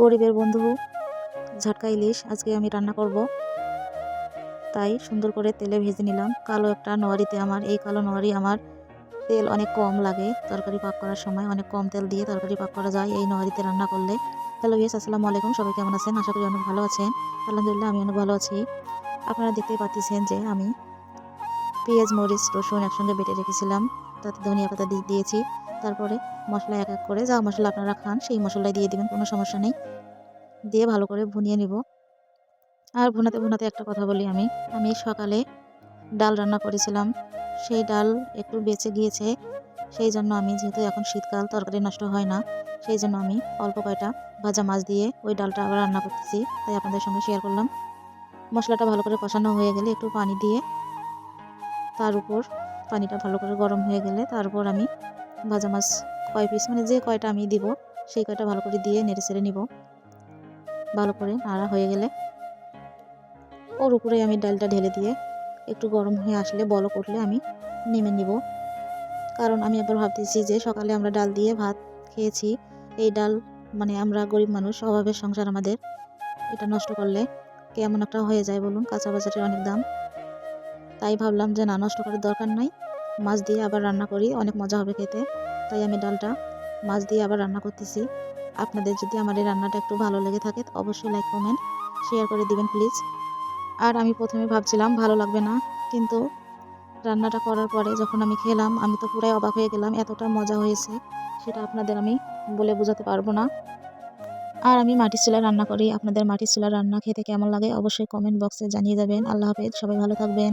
গরিবের বন্ধু ঝাটকা ইলিশ আজকে আমি রান্না করব। তাই সুন্দর করে তেলে ভেজে নিলাম। কালো একটা নোয়ারিতে আমার, এই কালো নোয়ারি আমার তেল অনেক কম লাগে। তরকারি পাক করার সময় অনেক কম তেল দিয়ে তরকারি পাক করা যায় এই নোয়ারিতে রান্না করলে। হ্যালো ইয়েস আসসালামু আলাইকুম। সবাই কেমন আছেন? আশা করি অনেক ভালো আছেন। আলহামদুলিল্লাহ, আমি অনেক ভালো আছি। আপনারা দেখতেই পাচ্ছেন যে আমি পেঁয়াজ, মরিচ, রসুন একসঙ্গে বেটে রেখেছিলাম। তাতে ধনিয়া পাতা দিয়ে দিয়েছি। তারপরে মশলা এক এক করে যা মশলা আপনারা খান, সেই মশলাই দিয়ে দেবেন, কোনো সমস্যা নেই। দিয়ে ভালো করে ভুনিয়ে নিব। আর ভুনাতে ভুনাতে একটা কথা বলি আমি। আমি সকালে ডাল রান্না করেছিলাম। সেই ডাল একটু বেঁচে গিয়েছে। সেই জন্য আমি যেহেতু এখন শীতকাল, তরকারি নষ্ট হয় না, সেই জন্য আমি অল্প কয়টা ভাজা মাছ দিয়ে ওই ডালটা আবার রান্না করতেছি। তাই আপনাদের সঙ্গে শেয়ার করলাম। মশলাটা ভালো করে কষানো হয়ে গেলে একটু পানি দিয়ে তার উপর পানিটা ভালো করে গরম হয়ে গেলে তার উপর আমি ভাজা মাছ কয় পিস মানে যে কয়টা আমি দিব, সেই কয়টা ভালো করে দিয়ে নেড়ে চেড়ে নিব। ভালো করে নাড়া হয়ে গেলে ওর উপরে আমি ডালটা ঢেলে দিয়ে একটু গরম হয়ে আসলে বলক করলে আমি নেমে নিব। কারণ আমি আবার ভাবতেছি যে সকালে আমরা ডাল দিয়ে ভাত খেয়েছি, এই ডাল মানে আমরা গরিব মানুষ, অভাবের সংসার আমাদের। এটা নষ্ট করলে কেমন একটা হয়ে যায় বলুন, কাঁচা বাজারের অনেক দাম। তাই ভাবলাম যে না, নষ্ট করার দরকার নাই। মাছ দিয়ে আবার রান্না করি, অনেক মজা হবে খেতে। তাই আমি ডালটা মাছ দিয়ে আবার রান্না করতেছি। আপনাদের যদি আমার এই রান্নাটা একটু ভালো লেগে থাকে অবশ্যই লাইক কমেন্ট শেয়ার করে দিবেন প্লিজ আর আমি প্রথমে ভাবছিলাম, ভালো লাগবে না, কিন্তু রান্নাটা করার পরে যখন আমি খেলাম, আমি তো পুরাই অবাক হয়ে গেলাম, এতটা মজা হয়েছে, সেটা আপনাদের আমি বলে বোঝাতে পারব না। আর আমি মাটির চুলা রান্না করি, আপনাদের মাটির চুলা রান্না খেতে কেমন লাগে অবশ্যই কমেন্ট বক্সে জানিয়ে যাবেন। আল্লাহ হাফেজ, সবাই ভালো থাকবেন।